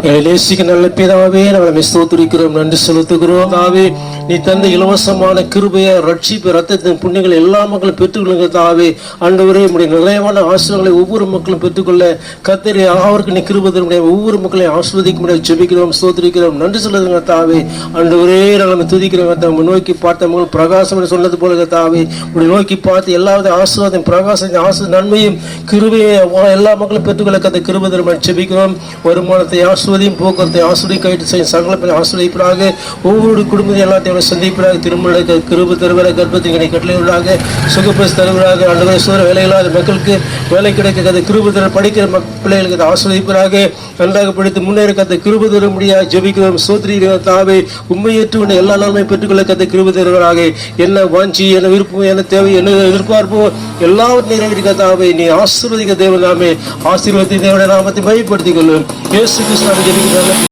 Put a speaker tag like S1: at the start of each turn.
S1: எங்களை நேசிக்க நல்ல பிதாவே நாங்கள் ஸ்தோத்திரிக்கிறோம் நன்றி செலுத்துகிறோம் தாவே நீ தந்த இலவசமான கிருபைய ரட்சிப்பு ரத்தத்தின் புண்ணியங்களை எல்லா மக்களும் பெற்றுக்கொள்ளுங்க தாவே ஆண்டவரே உடைய நிறைவான ஆசிரியர்களை ஒவ்வொரு மக்களும் பெற்றுக்கொள்ள கத்தரி அவருக்கு நீ கிருபை ஒவ்வொரு மக்களையும் ஆஸ்வதிக்க முடியாது ஜெபிக்கிறோம் சோதரிக்கிறோம் நன்றி சொல்லுங்க தாவே ஆண்டவரே நாங்கள் துதிக்கிறோம் கர்த்தாவே. நோக்கி பார்த்த பிரகாசம் சொன்னது போல தாவே உடைய நோக்கி பார்த்து எல்லாவது ஆசிர்வாதம் பிரகாசம் ஆசு நன்மையும் கிருபையை எல்லா மக்களும் பெற்றுக்கொள்ள கத்த கிருபை தர ஜெபிக்கிறோம். வருமானத்தை ஆஸ்வதியும் போக்குவரத்தை ஆஸ்வதி கைட்டு செய்யும் சகல ஆஸ்வதிப்பதாக ஒவ்வொரு குடும்பத்தையும் எல்லாத்தையும் சந்திப்பதாக திருமண கிருப தருவர கர்ப்பத்தின் கிடை கட்டளைகளாக தருவராக தருவராக அண்டவரை வேலை வேலையில்லாத மக்களுக்கு வேலை கிடைக்க கதை கிருபு தர படிக்கிற மக் பிள்ளைகளுக்கு அதை ஆஸ்வதிப்பதாக நன்றாக படித்து முன்னேற கதை கிருப தர முடியாது. ஜெபிக்கிறோம். சோத்ரி தாவை உண்மையற்று உன்னை எல்லா நாளுமே பெற்றுக்கொள்ள கதை கிருபு தருவராக. என்ன வாஞ்சி என்ன விருப்பம் என்ன தேவை என்ன எதிர்பார்ப்போ எல்லாவற்றையும் நிறைவேற்ற தாவை நீ ஆசீர்வதிக்க தேவனாமே ஆசீர்வதி தேவன நாமத்தை பயப்படுத்திக் கொள்ளும் இயேசு கிருஷ்ணாவை ஜெபிக்கிறாங்க